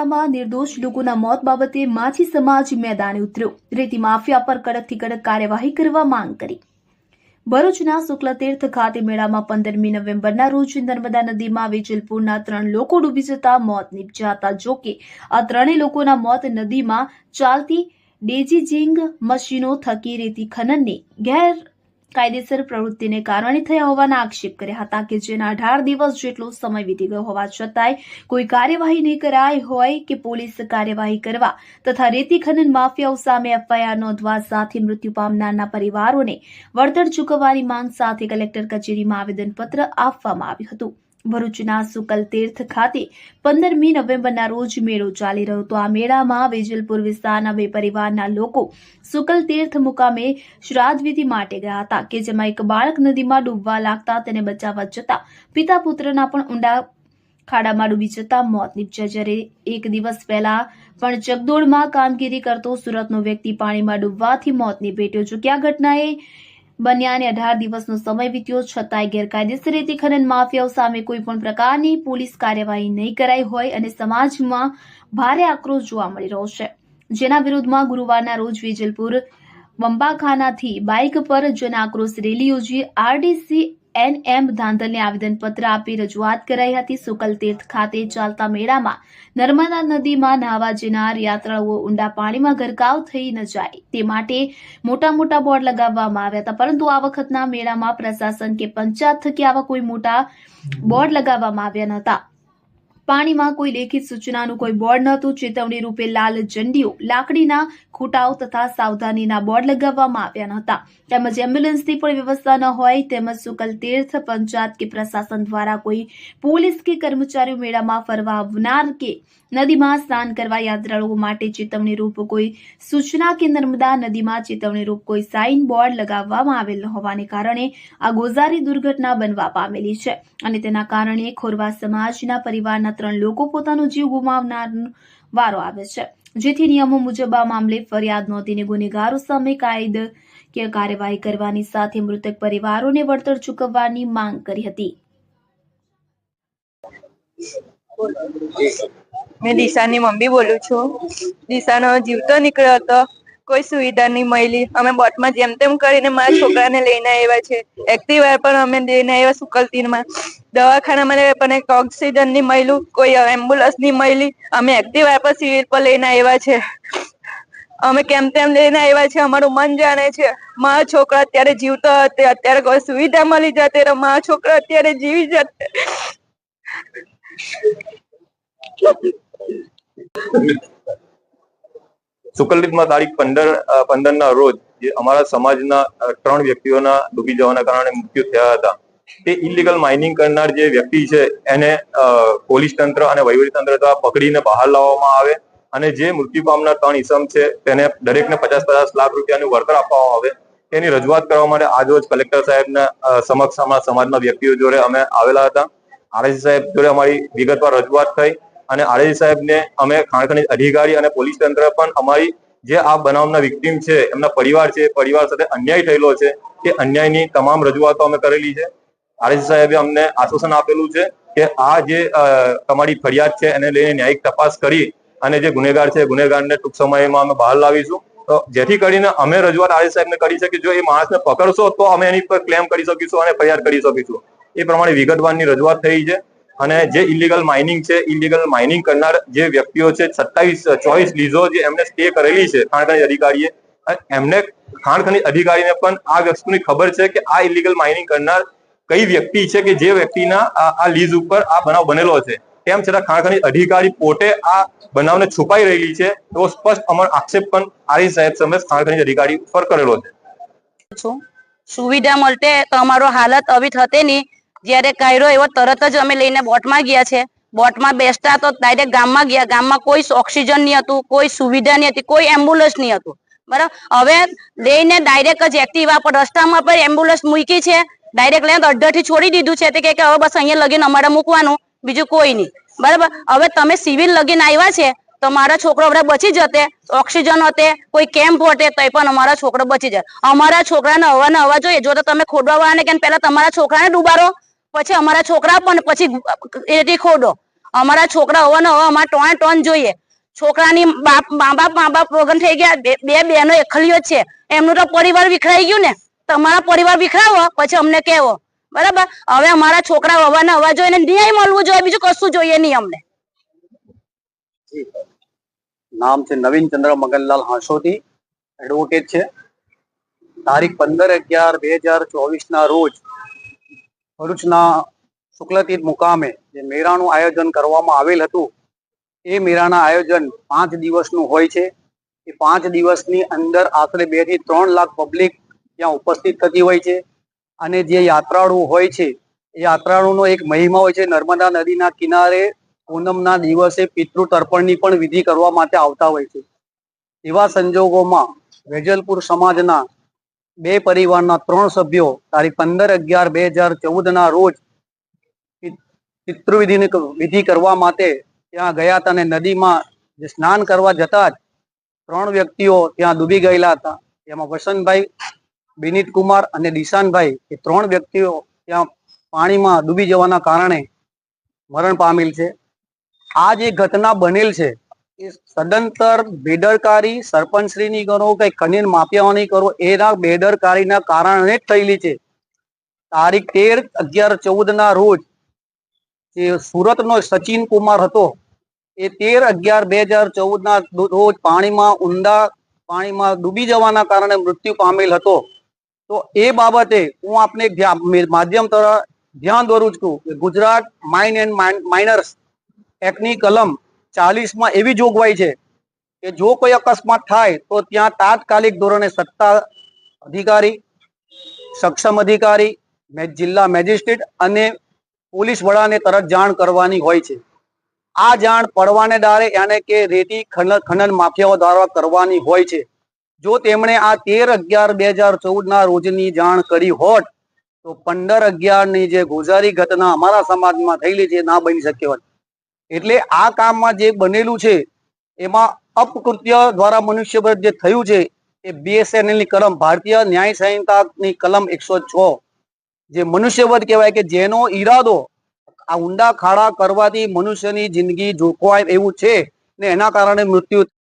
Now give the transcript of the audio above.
મેળામાં નિર્દોષ લોકોના મોત બાબતે માછી સમાજ મેદાને ઉતર્યો. રેતી માફિયા પર કડકથી કડક કાર્યવાહી કરવા માંગ કરી. ભરૂચના શુક્લતીર્થ ખાતે મેળામાં પંદરમી નવેમ્બરના રોજ નર્મદા નદીમાં વેજલપુરના ત્રણ લોકો ડૂબી જતા મોત નીપજ્યા હતા જોકે આ ત્રણેય લોકોના મોત નદીમાં ચાલતી ડેજીજિંગ મશીનો થકી રેતી ખનનને ગેર કાયદેસર પ્રવૃત્તિને કારણે થયા હોવાના આક્ષેપ કર્યા હતા કે જેના અઢાર દિવસ જેટલો સમય વીતી ગયો હોવા છતાંય કોઈ કાર્યવાહી નહીં કરાઈ હોય કે પોલીસ કાર્યવાહી કરવા તથા રેતી ખનન માફિયાઓ સામે એફઆઈઆર નોંધવા સાથે મૃત્યુ પામનારના પરિવારોને વળતર ચૂકવવાની માંગ સાથે કલેક્ટર કચેરીમાં આવેદનપત્ર આપવામાં આવ્યું હતું. ભરૂચના સુકલ તીર્થ ખાતે પંદરમી નવેમ્બરના રોજ મેળો ચાલી રહ્યો હતો. આ મેળામાં વેજલપુર વિસ્તારના બે પરિવારના લોકો સુકલ તીર્થ મુકામે શ્રાદ્ધ વિધિ માટે ગયા હતા કે જેમાં એક બાળક નદીમાં ડૂબવા લાગતા તેને બચાવવા જતા પિતા પુત્રના પણ ઊંડા ખાડામાં ડૂબી જતા મોત નીપજ્યા. જ્યારે એક દિવસ પહેલા પણ ચકદોડમાં કામગીરી કરતો સુરતનો વ્યક્તિ પાણીમાં ડૂબવાથી મોત નીપેટ્યો જો કે ઘટનાએ બન્યાને અઢાર દિવસનો સમય વીત્યો છતાંય ગેરકાયદેસર રીતે ખનન માફિયાઓ સામે કોઈ પણ પ્રકારની પોલીસ કાર્યવાહી નહીં કરાઈ હોય અને સમાજમાં ભારે આક્રોશ જોવા મળી રહ્યો છે. જેના વિરોધમાં ગુરુવારના રોજ વેજલપુર બંબાખાનાથી બાઇક પર જન આક્રોશ રેલી યોજી આરડીસી એનએમ ધાંધલને આવેદનપત્ર આપી રજૂઆત કરાઈ હતી. સુકલ તીર્થ ખાતે ચાલતા મેળામાં નર્મદા નદીમાં નાહવા જનાર યાત્રાળુઓ ઊંડા પાણીમાં ગરકાવ થઈ ન જાય. તે માટે મોટા મોટા બોર્ડ લગાવવામાં આવ્યા હતા. પરંતુ આ વખતના મેળામાં પ્રશાસન કે પંચાયત થકી આવા કોઈ મોટા બોર્ડ લગાવવામાં આવ્યા નહોતા. પાણીમાં કોઈ લેખિત સૂચનાનું કોઈ બોર્ડ નહોતું. ચેતવણી રૂપે લાલ ઝંડીઓ, લાકડીના ખૂટાઓ તથા સાવધાનીના બોર્ડ લગાવવામાં આવ્યા નહોતા તેમજ એમ્બ્યુલન્સની પણ વ્યવસ્થા ન હોય તેમજ સુકલ તીર્થ પંચાયત કે પ્રશાસન દ્વારા કોઈ પોલીસ કે કર્મચારીઓ મેળામાં ફરવા આવનાર કે નદીમાં સ્નાન કરવા યાત્રાળુઓ માટે ચેતવણી રૂપ કોઈ સૂચના કે નર્મદા નદીમાં ચેતવણી રૂપ કોઈ સાઇન બોર્ડ લગાવવામાં આવેલ ન હોવાને કારણે આ ગોઝારી દુર્ઘટના બનવા પામેલી છે અને તેના કારણે ખોરવા સમાજના પરિવારના ત્રણ લોકો પોતાનો જીવ ગુમાવનાર વારો આવે છે. જેથી નિયમો મુજબ આ મામલે ફરિયાદ નોંધીને ગુનેગારો સામે કાયદાકીય કાર્યવાહી કરવાની સાથે મૃતક પરિવારોને વળતર ચૂકવવાની માંગ કરી હતી. મેં દિશાની મમ્મી બોલું છું. દિશાનો જીવતો નીકળ્યો હતો. કોઈ સુવિધા નહીં મળી. અમે બોટમાં જેમ તેમ કરીને મારા છોકરાને લઈને આવ્યા છે. એક્ટિવા પણ અમે લઈને આવ્યા સુકલતીનમાં દવાખાનામાં પણ એક ઓક્સિજનની મળ્યું કોઈ એમ્બ્યુલન્સની મળી અમે એક્ટિવા પર સિવિલ પર લઈને આવ્યા છે. અમે કેમ તેમ લઈને આવ્યા છે, અમારું મન જાણે છે. મારા છોકરા અત્યારે જીવતો હતો અત્યારે કોઈ સુવિધા મળી જતી મારા છોકરા અત્યારે જીવી જતે સુકલદીપમાં તારીખ પંદર પંદર ના રોજ અમારા સમાજના ત્રણ વ્યક્તિઓના ડૂબી જવાના કારણે મૃત્યુ થયા હતા. તે ઇલીગલ માઇનિંગ કરનાર જે વ્યક્તિ છે, એને પોલીસ તંત્ર અને વહીવટી તંત્ર દ્વારા પકડીને બહાર લાવવામાં આવે અને જે મૃત્યુ પામનાર ત્રણ ઇસમ છે, તેને દરેકને પચાસ પચાસ લાખ રૂપિયાનું વળતર આપવામાં આવે. તેની રજૂઆત કરવા માટે આજરોજ કલેક્ટર સાહેબના સમક્ષ અમારા સમાજના વ્યક્તિઓ જોડે અમે આવેલા હતા. આરએસી સાહેબ જોડે અમારી વિગતવાર રજૂઆત થઈ અને આરએસી સાહેબને અમે ખાણ અધિકારી અને પોલીસ તંત્ર પણ અમારી જે આ બનાવના વિક્ટીમ છે, એમના પરિવાર છે પરિવાર સાથે અન્યાય થયેલો છે. તે અન્યાયની તમામ રજૂઆતો અમે કરેલી છે. આરએસી સાહેબે અમને આશ્વાસન આપેલું છે કે આ જે તમારી ફરિયાદ છે એને લઈને ન્યાયિક તપાસ કરી અને જે ગુનેગાર છે ગુનેગારને ટૂંક સમયમાં અમે બહાર લાવીશું. તો જેથી કરીને અમે રજૂઆત આરએસ સાહેબને કરી કે જો એ માણસને પકડશો તો અમે એની પર ક્લેમ કરી શકીશું અને ફરિયાદ કરી શકીશું. એ પ્રમાણે વિગતવારની રજૂઆત થઈ છે અને જે ઇલીગલ માઇનિંગ છે ઇલીગલ માઇનિંગ કરનાર જે વ્યક્તિઓ છે, સત્તાવીસ, ચોવીસ લીઝો જે એમને સ્ટે કરેલી છે ખાણ અધિકારીએ એમને ખાણ અધિકારીને પણ આ વસ્તુની ખબર છે કે આ ઇલીગલ માઇનિંગ કરનાર કઈ વ્યક્તિ છે કે જે વ્યક્તિના આ લીઝ ઉપર આ બનાવ બનેલો છે? તેમ છતાં ખાણખાની અધિકારી પોતે આ બનાવને છુપાઈ રહેલી છે એવો સ્પષ્ટ અમર આક્ષેપ પણ આરી સાહેબ સમક્ષ ખાણખાની અધિકારી પર કરેલો છે. સુવિધા મળતે તો અમારો હાલત આવી થતે નહીં. જ્યારે કાયરો એવો તરત જ અમે લઈને બોટમાં ગયા છે. બોટમાં બેસતા તો ડાયરેક્ટ ગામમાં ગયા. ગામમાં કોઈ ઓક્સિજન નહીં હતું, કોઈ સુવિધા નહીં હતી, કોઈ એમ્બ્યુલન્સ નહીં હતું. બરાબર? હવે લઈને ડાયરેક્ટ જ એક્ટિવા પર રસ્તામાં પર એમ્બ્યુલન્સ મૂકી છે. ડાયરેક્ટ લઈને અડધાથી છોડી દીધું છે. તે કે હવે બસ અહીંયા લગીને અમારે મૂકવાનું. બીજું કોઈ નહીં. બરાબર? હવે તમે સિવિલ લગીને આવ્યા છે, તો મારા છોકરો હવે બચી જતે. ઓક્સિજન હતે, કોઈ કેમ્પ હોતે તો પણ અમારા છોકરો બચી જાય. અમારા છોકરાને હવા ને હવા જોઈએ જો તો તમે ખોદવા વાળાને કે પહેલા તમારા છોકરાને ડૂબારો પછી અમારા છોકરા પણ, પછી એથી ખોદો અમારા છોકરા હવે ને હવે, અમારે ટોણે ટોન જોઈએ. છોકરાની બાપ, મા બાપ મા બાપ વગર થઈ ગયા. બે બહેનો એકલીઓ છે. એમનું તો પરિવાર વિખરાઈ ગયું ને. તમારા પરિવાર વિખરાવો, પછી અમને કહેવો. બરાબર? હવે અમારા છોકરા વવાના જોઈએ ને ન્યાય મળવું જોઈએ, બીજું કશું જોઈએ નહીં અમને. નામ છે નવીન ચંદ્ર મગનલાલ હાંસોથી એડવોકેટ છે. તારીખ પંદર અગિયાર બે હજાર ચોવીસ ના રોજ ભરૂચના શુક્લતીર્થ મુકામે જે મેળાનું આયોજન કરવામાં આવેલ હતું, એ મેળાના આયોજન પાંચ દિવસનું હોય છે. એ પાંચ દિવસની અંદર આશરે બેથી ત્રણ લાખ પબ્લિક ત્યાં ઉપસ્થિત થતી હોય છે. અને જે યાત્રાળુ હોય છે, એ યાત્રાળુનો એક મહિમા હોય છે, નર્મદા નદીના કિનારે પૂનમના દિવસે પિતૃ તર્પણની પણ વિધિ કરવા માટે આવતા હોય છે. એવા સંજોગોમાં વેજલપુર સમાજના બે પરિવારના ત્રણ સભ્યો તારીખ પંદર અગિયાર બે હજાર ચૌદના રોજ પિતૃવિધિની વિધિ કરવા માટે ત્યાં ગયા હતા અને નદીમાં જે સ્નાન કરવા જતા જ ત્રણ વ્યક્તિઓ ત્યાં ડૂબી ગયેલા હતા. એમાં વસંતભાઈ વિનીત કુમાર અને દિશાનભાઈ એ ત્રણ વ્યક્તિઓ ત્યાં પાણીમાં ડૂબી જવાના કારણે મરણ પામેલ છે. આ જે ઘટના બનેલ છે, એ સદંતર બેદરકારી, સરપંચશ્રીની કરો કે ખનીન માફિયાઓની કરો, એના બેદરકારીના કારણે જ થયેલી છે. તારીખ તેર અગિયાર ચૌદ ના રોજ જે સુરતનો સચિન કુમાર હતો, એ તેર અગિયાર બે હજાર ચૌદ ના રોજ પાણીમાં ઊંડા પાણીમાં ડૂબી જવાના કારણે મૃત્યુ પામેલ હતો. તો એ બાબતે હું આપને માધ્યમ તરફ ધ્યાન દોરું છું કે ગુજરાત માઇન એન્ડ માઇનર્સ એક્ટની કલમ ચાલીસમાં એવી જોગવાઈ છે કે જો કોઈ અકસ્માત થાય તો ત્યાં તાત્કાલિક ધોરણે સત્તા અધિકારી, સક્ષમ અધિકારી જિલ્લા મેજિસ્ટ્રેટ અને પોલીસ વડાને તરત જાણ કરવાની હોય છે. આ જાણ પડવાને દારે યાને કે રેતી ખનન માફિયાઓ દ્વારા કરવાની હોય છે. જો તેમણે આ તેર અગિયાર બે હજાર ચૌદ ના રોજની જાણ કરી હોત, તો પંદર અગિયારની જે ગોઝારી ઘટના અમારા સમાજમાં થયેલી છે ના બની શકે હોત. એટલે આ કામમાં જે બનેલું છે, એમાં અપકૃત્ય દ્વારા મનુષ્ય પર જે થયું છે, એ બીએસએનએલની કલમ, ભારતીય ન્યાય સંહિતાની કલમ એકસો છ, જે મનુષ્યવધ કહેવાય કે જેનો ઈરાદો આ ઊંડા ખાડા કરવાથી મનુષ્યની જિંદગી જોખવાય એવું છે ને એના કારણે મૃત્યુ